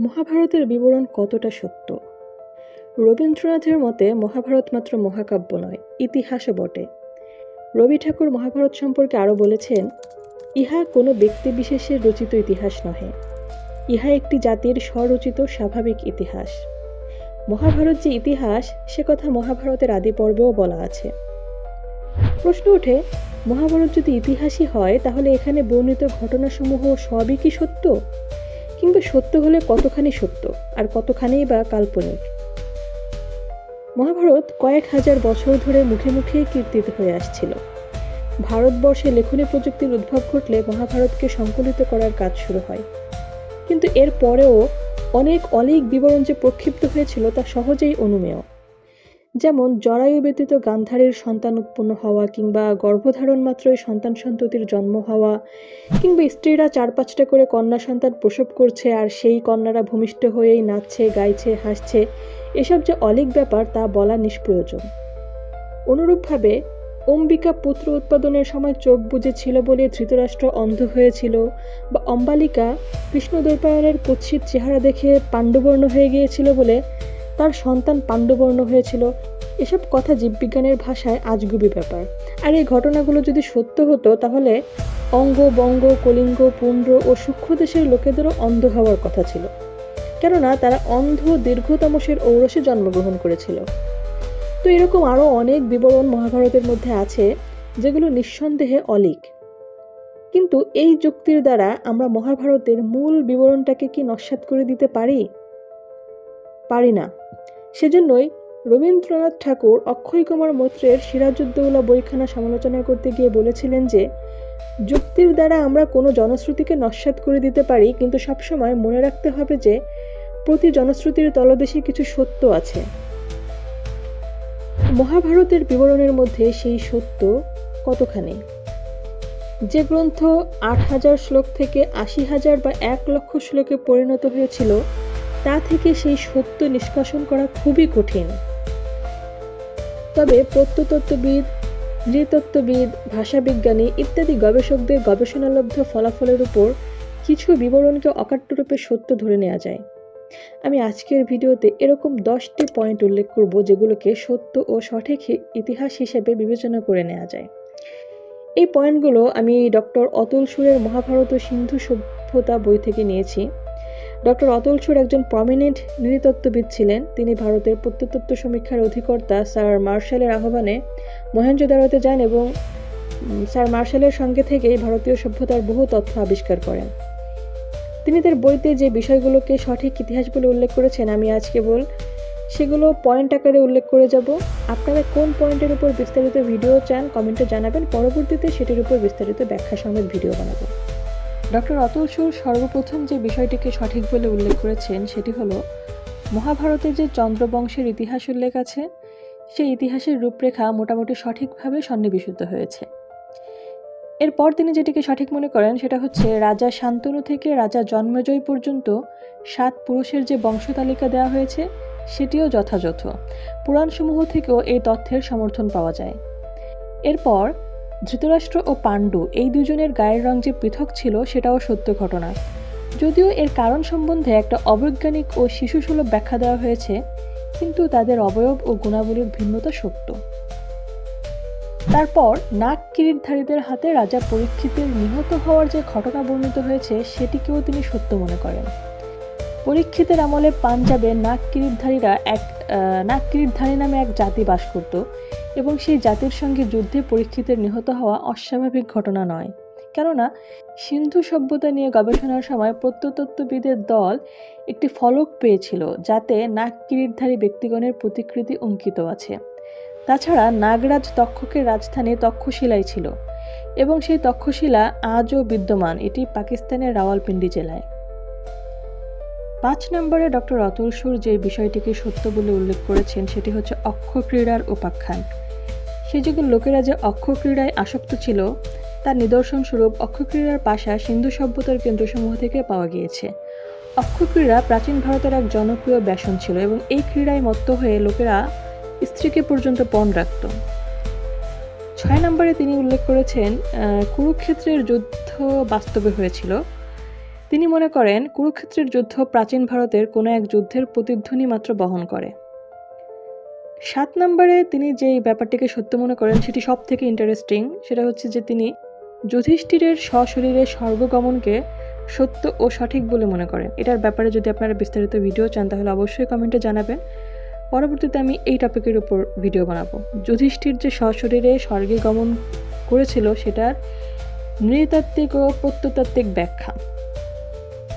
মহাভারতের বিবরণ কতটা সত্য? রবীন্দ্রনাথের মতে, মহাভারত মাত্র মহাকাব্য নয়, ইতিহাসও বটে। রবি ঠাকুর মহাভারত সম্পর্কে আরও বলেছেন, ইহা কোনো ব্যক্তিবিশেষের রচিত ইতিহাস নহে। ইহা একটি জাতির স্বরচিত স্বাভাবিক ইতিহাস। মহাভারত যে ইতিহাস, সে কথা মহাভারতের আদি পর্বেও বলা আছে। প্রশ্ন ওঠে, মহাভারত যদি ইতিহাসই হয়, তাহলে এখানে বর্ণিত ঘটনাসমূহ সবই কি সত্য? কিন্তু সত্য হলে কতখানি সত্য আর কতখানি বা কাল্পনিক? মহাভারত কয়েক হাজার বছর ধরে মুখে মুখে কীর্তিত হয়ে আসছিল। ভারতবর্ষে লেখনী প্রযুক্তির উদ্ভব ঘটলে মহাভারতকে সংকলিত করার কাজ শুরু হয়। কিন্তু এর পরেও অনেক অলিক বিবরণ যে প্রক্ষিপ্ত হয়েছিল তা সহজেই অনুমেয়। যেমন জরায়ু ব্যতীত গান্ধারের সন্তান উৎপন্ন হওয়া কিংবা গর্ভধারণ মাত্রই সন্তান সন্ততির জন্ম হওয়া কিংবা স্ত্রীরা চার পাঁচটা করে কন্যা সন্তান প্রসব করছে আর সেই কন্যারা ভূমিষ্ঠ হয়েই নাচছে, গাইছে, হাসছে, এসব যে অলিক ব্যাপার তা বলা নিষ্প্রয়োজন। অনুরূপভাবে অম্বিকা পুত্র উৎপাদনের সময় চোখ বুঝেছিল বলে ধৃতরাষ্ট্র অন্ধ হয়েছিল বা অম্বালিকা কৃষ্ণদ্বৈপায়নের কুৎসিত চেহারা দেখে পাণ্ডবর্ণ হয়ে গিয়েছিল বলে তার সন্তান পাণ্ডবর্ণ হয়েছিল। এসব কথা জীববিজ্ঞানের ভাষায় আজগুবি ব্যাপার। আর এই ঘটনাগুলো যদি সত্য হতো, তাহলে অঙ্গ, বঙ্গ, কলিঙ্গ পুণ্ড্র ও সূক্ষ্ম দেশের লোকেদেরও অন্ধ হওয়ার কথা ছিল। কেননা, তারা অন্ধ, দীর্ঘতমসের ঔরসে জন্মগ্রহণ করেছিল। তো এরকম আরও অনেক বিবরণ মহাভারতের মধ্যে আছে, যেগুলো নিঃসন্দেহে অলিক। কিন্তু এই যুক্তির দ্বারা আমরা মহাভারতের মূল বিবরণটাকে কি নস্বাত করে দিতে পারি? পারি না। সেজন্যই রবীন্দ্রনাথ ঠাকুর অক্ষয় কুমার মৈত্রের সিরাজউদ্দৌলা বইখানা সমালোচনা করতে গিয়ে বলেছিলেন যে, যুক্তির দ্বারা আমরা কোনো জনশ্রুতিকে নস্বাত করে দিতে পারি, কিন্তু সবসময় মনে রাখতে হবে যে, প্রতি জনশ্রুতির তলদেশে কিছু সত্য আছে। মহাভারতের বিবরণের মধ্যে সেই সত্য কতখানি? যে গ্রন্থ আট হাজার শ্লোক থেকে আশি হাজার বা এক লক্ষ শ্লোকে পরিণত হয়েছিল তা থেকে সেই সত্য নিষ্কাশন করা খুবই কঠিন। তবে প্রত্যতত্ত্ববিদ, নৃতত্ত্ববিদ, ভাষাবিজ্ঞানী ইত্যাদি গবেষকদের গবেষণালব্ধ ফলাফলের উপর কিছু বিবরণকে অকাট্যরূপে সত্য ধরে নেওয়া যায়। আমি আজকের ভিডিওতে এরকম দশটি পয়েন্ট উল্লেখ করব যেগুলোকে সত্য ও সঠিক ইতিহাস হিসেবে বিবেচনা করে নেওয়া যায়। এই পয়েন্টগুলো আমি ডক্টর অতুল সুরের মহাভারত সিন্ধু সভ্যতা বই থেকে নিয়েছি। ডক্টর অতুল সুর একজন প্রমিনেন্ট নৃতত্ত্ববিদ ছিলেন। তিনি ভারতের প্রত্নতত্ত্ব সমীক্ষার অধিকর্তা স্যার মার্শালের আহ্বানে মহেঞ্জোদারোতে যান এবং স্যার মার্শালের সঙ্গে থেকেই ভারতীয় সভ্যতার বহু তথ্য আবিষ্কার করেন। তিনি তার বইতে যে বিষয়গুলোকে সঠিক ইতিহাস বলে উল্লেখ করেছেন, আমি আজ কেবল সেগুলো পয়েন্ট আকারে উল্লেখ করে যাব। আপনারা কোন পয়েন্টের উপর বিস্তারিত ভিডিও চান কমেন্টে জানাবেন। পরবর্তীতে সেটির উপর বিস্তারিত ব্যাখ্যা সমেত ভিডিও বানাবো। ডক্টর অতুল সুর সর্বপ্রথম যে বিষয়টিকে সঠিক বলে উল্লেখ করেছেন, সেটি হলো মহাভারতে যে চন্দ্রবংশের ইতিহাস উল্লেখ আছে, সেই ইতিহাসের রূপরেখা মোটামুটি সঠিকভাবে সন্নিবেশিত হয়েছে। এরপর তিনি যেটিকে সঠিক মনে করেন, সেটা হচ্ছে, রাজা শান্তনু থেকে রাজা জন্মজয় পর্যন্ত সাত পুরুষের যে বংশতালিকা দেওয়া হয়েছে, সেটিও যথাযথ। পুরাণসমূহ থেকেও এই তথ্যের সমর্থন পাওয়া যায়। এরপর ধৃতরাষ্ট্র ও পাণ্ডু এই দুজনের গায়ের রং যে পৃথক ছিল সেটাও সত্য ঘটনা। যদিও এর কারণ সম্বন্ধে একটা অবৈজ্ঞানিক ও শিশুসুলভ ব্যাখ্যা দেওয়া হয়েছে, কিন্তু তাদের অবয়ব ও গুণাবলীর ভিন্নতা সত্য। তারপর নাক কিরিটধারীদের হাতে রাজা পরীক্ষিতের নিহত হওয়ার যে ঘটনা বর্ণিত হয়েছে, সেটিকেও তিনি সত্য মনে করেন। পরীক্ষিতের আমলে পাঞ্জাবে নাক কিরিটধারীরা এক নাক কিরিটধারী নামে এক জাতি বাস করত এবং সেই জাতির সঙ্গে যুদ্ধে পরীক্ষিতের নিহত হওয়া অস্বাভাবিক ঘটনা নয়। কেননা, সিন্ধু সভ্যতা নিয়ে গবেষণার সময় প্রত্নতত্ত্ববিদের দল একটি ফলক পেয়েছিল যাতে নাক কিরিটধারী ব্যক্তিগণের প্রতিকৃতি অঙ্কিত আছে। তাছাড়া নাগরাজ তক্ষকের রাজধানী তক্ষশিলায় ছিল এবং সেই তক্ষশিলা আজও বিদ্যমান। এটি পাকিস্তানের রাওয়ালপিন্ডি জেলায়। পাঁচ নম্বরে ডক্টর অতুল সুর যে বিষয়টিকে সত্য বলে উল্লেখ করেছেন, সেটি হচ্ছে অক্ষ ক্রীড়ার উপাখ্যান। সেই যুগের লোকেরা যে অক্ষ ক্রীড়ায় আসক্ত ছিল, তার নিদর্শন স্বরূপ অক্ষ ক্রীড়ার পাশা সিন্ধু সভ্যতার কেন্দ্রসমূহ থেকে পাওয়া গিয়েছে। অক্ষ ক্রীড়া প্রাচীন ভারতের এক জনপ্রিয় ব্যাসন ছিল এবং এই ক্রীড়ায় মত্ত হয়ে লোকেরা স্ত্রীকে পর্যন্ত পণ রাখত। ছয় নম্বরে তিনি উল্লেখ করেছেন কুরুক্ষেত্রের যুদ্ধ বাস্তবে হয়েছিল। তিনি মনে করেন, কুরুক্ষেত্রের যুদ্ধ প্রাচীন ভারতের কোনো এক যুদ্ধের প্রতিধ্বনি মাত্র বহন করে। সাত নম্বরে তিনি যেই ব্যাপারটিকে সত্য মনে করেন, সেটি সব থেকে ইন্টারেস্টিং সেটা হচ্ছে যে তিনি যুধিষ্ঠিরের সশরীরে স্বর্গগমনকে সত্য ও সঠিক বলে মনে করেন। এটার ব্যাপারে যদি আপনারা বিস্তারিত ভিডিও চান, তাহলে অবশ্যই কমেন্টে জানাবেন। পরবর্তীতে আমি এই টপিকের উপর ভিডিও বানাবো। যুধিষ্ঠির যে সশরীরে স্বর্গে গমন করেছিল, সেটার নৃতাত্ত্বিক ও প্রত্নতাত্ত্বিক ব্যাখ্যা।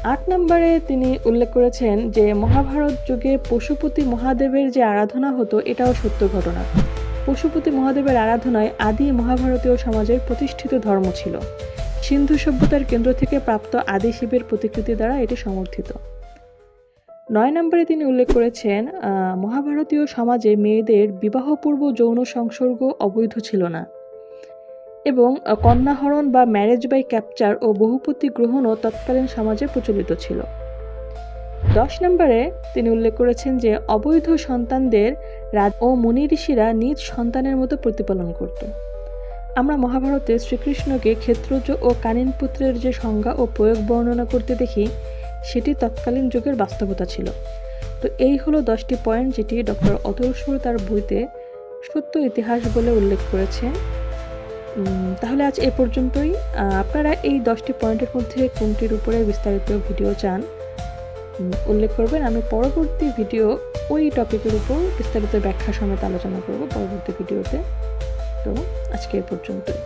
আট নম্বরে তিনি উল্লেখ করেছেন যে, মহাভারত যুগে পশুপতি মহাদেবের যে আরাধনা হতো, এটাও সত্য ঘটনা। পশুপতি মহাদেবের আরাধনায় আদি মহাভারতীয় সমাজের প্রতিষ্ঠিত ধর্ম ছিল। সিন্ধু সভ্যতার কেন্দ্র থেকে প্রাপ্ত আদি শিবের প্রতিকৃতি দ্বারা এটি সমর্থিত। নয় নম্বরে তিনি উল্লেখ করেছেন মহাভারতীয় সমাজে মেয়েদের বিবাহপূর্ব যৌন সংসর্গ অবৈধ ছিল না। এবং কন্যাহরণ বা ম্যারেজ বাই ক্যাপচার ও বহুপতি গ্রহণও তৎকালীন সমাজে প্রচলিত ছিল। দশ নম্বরে তিনি উল্লেখ করেছেন যে, অবৈধ সন্তানদের রাজ ও মুনি ঋষিরা নিজ সন্তানের মতো প্রতিপালন করত। আমরা মহাভারতে শ্রীকৃষ্ণকে ক্ষেত্রজ ও কানিন পুত্রের যে সংজ্ঞা ও প্রয়োগ বর্ণনা করতে দেখি, সেটি তৎকালীন যুগের বাস্তবতা ছিল। তো এই হলো দশটি পয়েন্ট যেটি ডক্টর অতুল তার বইতে সত্য ইতিহাস বলে উল্লেখ করেছেন। তাহলে আজ এ পর্যন্তই। আপনারা এই দশটি পয়েন্টের মধ্যে কোনটির উপরে বিস্তারিত ভিডিও চান উল্লেখ করবেন। আমি পরবর্তী ভিডিও ওই টপিকের উপর বিস্তারিত ব্যাখ্যা সমেত আলোচনা করব পরবর্তী ভিডিওতে। তো আজকে এ পর্যন্তই।